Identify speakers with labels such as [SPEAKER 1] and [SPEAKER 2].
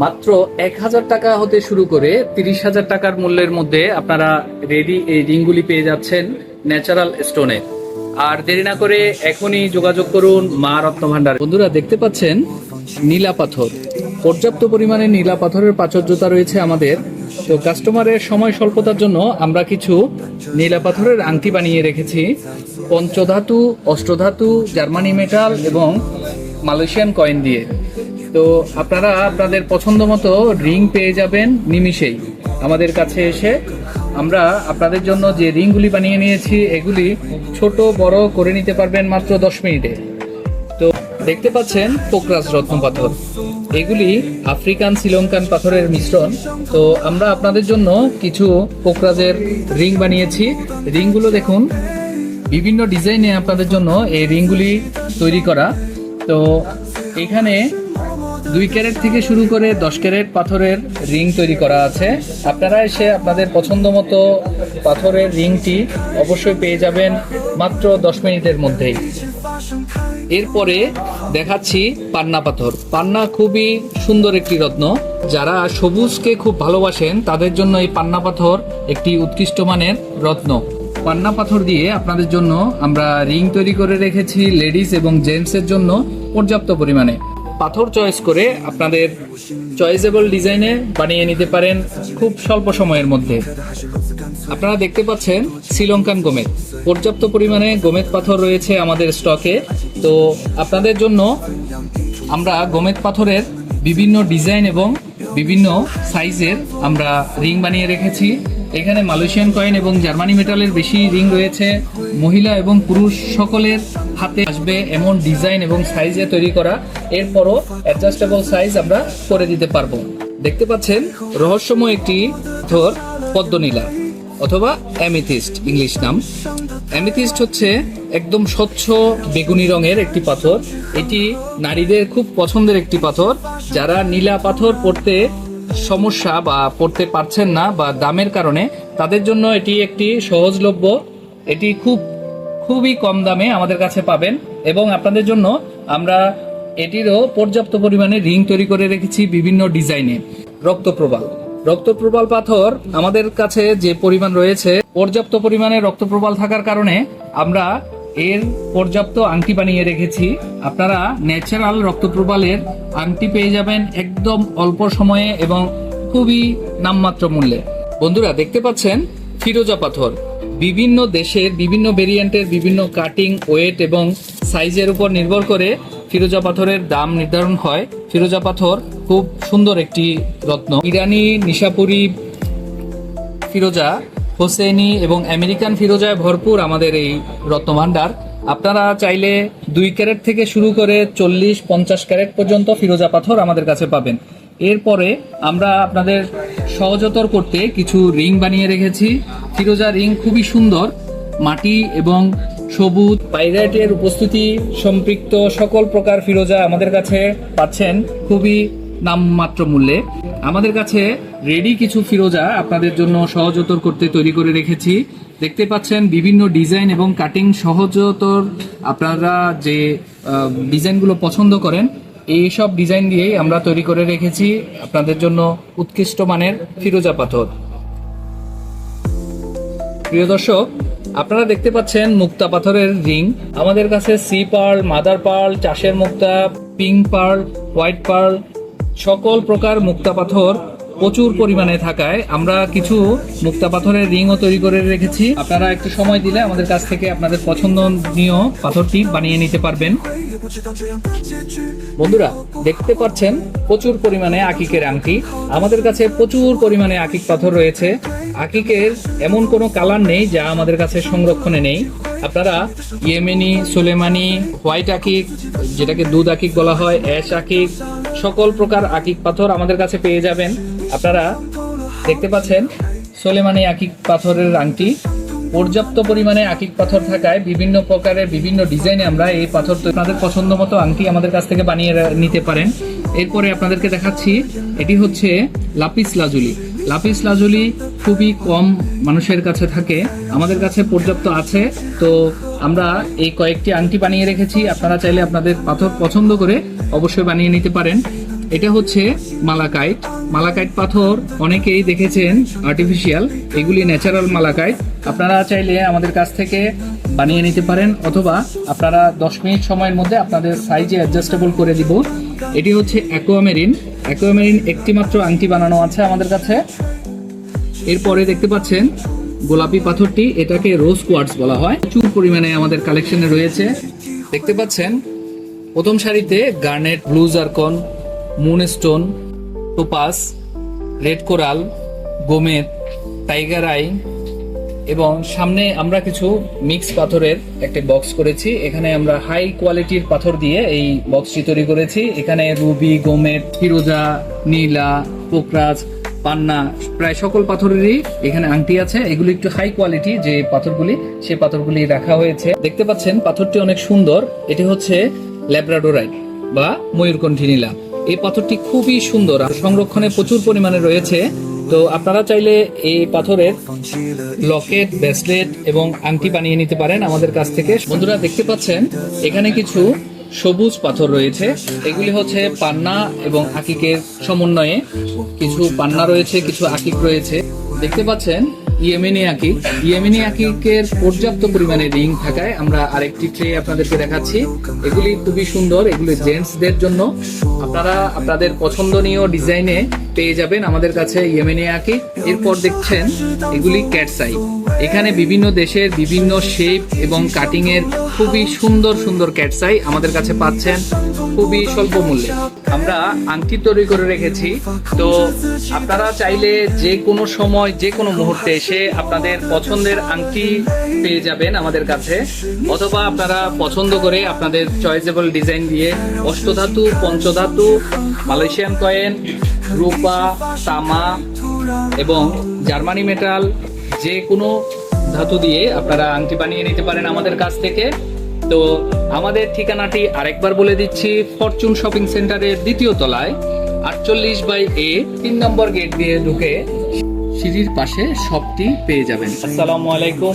[SPEAKER 1] মাত্র এক হাজার টাকা হতে শুরু করে তিরিশ হাজার টাকার মূল্যের মধ্যে আপনারা রেডি এই রিংগুলি পেয়ে যাচ্ছেন ন্যাচারাল স্টোনে আর দেরি না করে এখনই যোগাযোগ করুন মা রত্ন ভান্ডার বন্ধুরা, দেখতে পাচ্ছেন নীলা পাথর। পর্যাপ্ত পরিমাণে নীলা পাথরের প্রাচুর্যতা রয়েছে আমাদের। তো কাস্টমারের সময় স্বল্পতার জন্য আমরা কিছু নীলা পাথরের আংটি বানিয়ে রেখেছি। পঞ্চধাতু, অষ্টধাতু, জার্মানি মেটাল এবং মালয়েশিয়ান কয়েন দিয়ে। তো আপনারা আপনাদের পছন্দ মতো রিং পেয়ে যাবেন নিমিষেই আমাদের কাছে এসে। আমরা আপনাদের জন্য যে রিংগুলি বানিয়ে নিয়েছি, এগুলি ছোট, বড় করে নিতে পারবেন মাত্র দশ মিনিটে। তো দেখতে পাচ্ছেন পোকরাজ রত্ন পাথর। এগুলি আফ্রিকান শ্রীলঙ্কান পাথরের মিশ্রণ। তো আমরা আপনাদের জন্য কিছু পোকরাজের রিং বানিয়েছি। রিংগুলো দেখুন, বিভিন্ন ডিজাইনে আপনাদের জন্য এই রিংগুলি তৈরি করা। তো এখানে দুই ক্যারেট থেকে শুরু করে দশ ক্যারেট পাথরের রিং তৈরি করা আছে। আপনারা এসে আপনাদের পছন্দ মতো পাথরের রিংটি অবশ্যই পেয়ে যাবেন মাত্র দশ মিনিটের মধ্যেই। এরপরে দেখাচ্ছি পান্না পাথর। পান্না খুবই সুন্দর একটি রত্ন। যারা সবুজকে খুব ভালোবাসেন, তাদের জন্য এই পান্না পাথর একটি উৎকৃষ্ট মানের রত্ন। পান্না পাথর দিয়ে আপনাদের জন্য আমরা রিং তৈরি করে রেখেছি লেডিস এবং জেন্টসের জন্য পর্যাপ্ত পরিমাণে। পাথর চয়েস করে আপনাদের চয়েসেবল ডিজাইনে বানিয়ে নিতে পারেন খুব স্বল্প সময়ের মধ্যে। আপনারা দেখতে পাচ্ছেন শ্রীলঙ্কান গোমেদ। পর্যাপ্ত পরিমাণে গোমেদ পাথর রয়েছে আমাদের স্টকে তো আপনাদের জন্য আমরা গোমেদ পাথরের বিভিন্ন ডিজাইন এবং বিভিন্ন সাইজের আমরা রিং বানিয়ে রেখেছি। এখানে মালয়েশিয়ান কয়েন এবং জার্মানি মেটালের বেশি রিং রয়েছে। মহিলা এবং পুরুষ সকলের হাতে আসবে এমন ডিজাইন এবং সাইজে তৈরি করা। এরপরও অ্যাডজাস্টেবল সাইজ আমরা করে দিতে পারব। দেখতে পাচ্ছেন, রহস্যময় একটি পাথর পদ্মনীলা, অথবা অ্যামিথিস্ট ইংলিশ নাম। অ্যামিথিস্ট হচ্ছে একদম স্বচ্ছ বেগুনি রঙের একটি পাথর। এটি নারীদের খুব পছন্দের একটি পাথর। যারা নীলা পাথর পড়তে সমস্যা বা পড়তে পারছেন না বা দামের কারণে, তাদের জন্য এটি একটি সহজলভ্য, এটি খুব, খুবই কম দামে আমাদের কাছে পাবেন এবং আপনাদের জন্য আমরা এটিরও পর্যাপ্ত পরিমাণে রিং তৈরি করে রেখেছি বিভিন্ন ডিজাইনে। রক্তপ্রবাল রক্তপ্রবাল পাথর আমাদের কাছে যে পরিমাণ রয়েছে, পর্যাপ্ত পরিমাণে রক্তপ্রবাল থাকার কারণে আমরা এর পর্যাপ্ত আংটি বানিয়ে রেখেছি। আপনারা ন্যাচারাল রক্তপ্রবালের আংটি পেয়ে যাবেন একদম অল্প সময়ে এবং খুবই নামমাত্র মূল্যে। বন্ধুরা, দেখতে পাচ্ছেন ফিরোজা পাথর। বিভিন্ন দেশের বিভিন্ন ভেরিয়েন্টের বিভিন্ন কাটিং ওয়েট এবং সাইজের উপর নির্ভর করে ফিরোজা পাথরের দাম নির্ধারণ হয়। ফিরোজা পাথর খুব সুন্দর একটি রত্ন। ইরানি, নিশাপুরি ফিরোজা হোসেনি এবং আমেরিকান ফিরোজায় ভরপুর আমাদের এই রত্নভাণ্ডার আপনারা চাইলে দুই ক্যারেট থেকে শুরু করে চল্লিশ, পঞ্চাশ ক্যারেট পর্যন্ত ফিরোজা পাথর আমাদের কাছে পাবেন। এরপরে আমরা আপনাদের সহজতর করতে কিছু রিং বানিয়ে রেখেছি। ফিরোজা রিং খুবই সুন্দর, মাটি এবং সবুজ। পাইরাইটের উপস্থিতি সম্পৃক্ত সকল প্রকার ফিরোজা আমাদের কাছে পাচ্ছেন। খুবই নামমাত্র মূল্যে। আমাদের কাছে রেডি কিছু ফিরোজা আপনাদের জন্য সহজতর করতে তৈরি করে রেখেছি। দেখতে পাচ্ছেন বিভিন্ন ডিজাইন এবং কাটিং সহজতর। আপনারা যে ডিজাইনগুলো পছন্দ করেন এই সব ডিজাইন দিয়েই আমরা তৈরি করে রেখেছি আপনাদের জন্য উৎকৃষ্ট মানের ফিরোজা পাথর। প্রিয় দর্শক, আপনারা দেখতে পাচ্ছেন মুক্তা পাথরের রিং। আমাদের কাছে সি পার্ল মাদার পার্ল চাষের মুক্তা পিঙ্ক পার্ল হোয়াইট পার্ল সকল প্রকার মুক্তা পাথর প্রচুর পরিমাণে থাকায় আমরা কিছু মুক্তা পাথরের রিংও তৈরি করে রেখেছি। আপনারা একটু সময় দিলে আমাদের কাছ থেকে আপনাদের পছন্দনীয় পাথরটি বানিয়ে নিতে পারবেন। বন্ধুরা, দেখতে পাচ্ছেন প্রচুর পরিমাণে আকিকের আংটি। আমাদের কাছে প্রচুর পরিমাণে আকিক পাথর রয়েছে। আকিকের এমন কোনো কালার নেই যা আমাদের কাছে সংরক্ষণে নেই। আপনারা ইয়েমেনি, সোলেমানি, হোয়াইট আকিক, যেটাকে দুধ আকিক বলা হয়, অ্যাশ আকিক সকল প্রকার আকিক পাথর আমাদের কাছে পেয়ে যাবেন। আপনারা দেখতে পাচ্ছেন, সোলেমানি আকিক পাথরের আংটি পর্যাপ্ত পরিমাণে আকিক পাথর থাকায় বিভিন্ন প্রকারের বিভিন্ন ডিজাইনে আমরা এই পাথর আপনাদের পছন্দ মতো আংটি আমাদের কাছ থেকে বানিয়ে নিতে পারেন। এরপরে আপনাদেরকে দেখাচ্ছি, এটি হচ্ছে লাপিস লাজুলি। লাপিস লাজুলি খুবই কম মানুষের কাছে থাকে, আমাদের কাছে পর্যাপ্ত আছে। তো আমরা এই কয়েকটি আংটি বানিয়ে রেখেছি, আপনারা চাইলে আপনাদের পাথর পছন্দ করে অবশ্যই বানিয়ে নিতে পারেন। এটা হচ্ছে মালাকাইট। মালাকাইট পাথর, অনেকেই দেখেছেন আর্টিফিশিয়াল এগুলি ন্যাচারাল মালাকাইট। আপনারা চাইলে আমাদের কাছ থেকে বানিয়ে নিতে পারেন, অথবা আপনারা দশ মিনিট সময়ের মধ্যে আপনাদের সাইজে অ্যাডজাস্টেবল করে দিব। এটি হচ্ছে অ্যাকোয়ামেরিন অ্যাকোয়ামেরিন একটি মাত্র আংটি বানানো আছে আমাদের কাছে। এরপরে দেখতে পাচ্ছেন গোলাপি পাথরটি, এটাকে রোজ কোয়ার্টস বলা হয়। প্রচুর পরিমাণে আমাদের কালেকশনে রয়েছে। দেখতে পাচ্ছেন প্রথম সারিতে garnet, blue zircon, moonstone, topaz, red coral, গোমেদ, tiger eye এবং সামনে আমরা কিছু মিক্স পাথরের একটা বক্স করেছি। এখানে আমরা হাই কোয়ালিটির পাথর দিয়ে এই বক্সটি তৈরি করেছি। এখানে রুবি, গোমেদ, ফিরোজা, নীলা, পোকরাজ, পান্না প্রায় সকল পাথরেরই এখানে আংটি আছে। এগুলি একটু হাই কোয়ালিটি যে পাথরগুলি সেই পাথরগুলি রাখা হয়েছে। দেখতে পাচ্ছেন পাথরটি অনেক সুন্দর। এটি হচ্ছে ল্যাব্রাডোরাইট বা ময়ূরকণ্ঠী নীলা এই পাথরটি খুবই সুন্দর আর সংরক্ষণে প্রচুর পরিমাণে রয়েছে। তো আপনারা চাইলে এই পাথরের লকেট, ব্রেসলেট এবং আংটি বানিয়ে নিতে পারেন আমাদের কাছ থেকে। বন্ধুরা, দেখতে পাচ্ছেন? এখানে কিছু সবুজ পাথর রয়েছে। এগুলি হচ্ছে পান্না এবং আকিকের সমন্বয়ে। কিছু পান্না রয়েছে, কিছু আকিক রয়েছে। দেখতে পাচ্ছেন? ইয়েমেনি আকিক ইয়েমেনি আকিকের পর্যাপ্ত পরিমাণে রিং থাকায় আমরা আরেকটি ট্রে আপনাদেরকে দেখাচ্ছি। এগুলি খুবই সুন্দর, এগুলি জেন্টসদের জন্য। আপনারা আপনাদের পছন্দনীয় ডিজাইনে পেয়ে যাবেন আমাদের কাছে ইয়েমেনি আকিক এরপর দেখছেন এগুলি ক্যাটসাই। এখানে বিভিন্ন দেশের বিভিন্ন শেপ এবং কাটিং এর খুবই সুন্দর সুন্দর ক্যাটসাই আমাদের কাছে পাচ্ছেন খুবই স্বল্প মূল্যে। আমরা আংটি তৈরি করে রেখেছি। তো আপনারা চাইলে যে কোনো সময়, যে কোনো মুহূর্তে এসে আপনাদের পছন্দের আংটি পেয়ে যাবেন আমাদের কাছে। অথবা আপনারা পছন্দ করে আপনাদের চয়েসেবল ডিজাইন দিয়ে অষ্টধাতু, পঞ্চধাতু, মালয়েশিয়ান কয়েন রূপা, তামা এবং জার্মানি মেটাল যে কোনো ধাতু দিয়ে আপনারা আংটি বানিয়ে নিতে পারেন আমাদের কাছ থেকে। তো আমাদের ঠিকানাটি আরেকবার বলে দিচ্ছি, ফরচুন শপিং সেন্টারের দ্বিতীয় তলায়, আটচল্লিশ বাই এ, তিন নম্বর গেট দিয়ে ঢুকে সিঁড়ির পাশে সবটি পেয়ে যাবেন। আসসালামু আলাইকুম।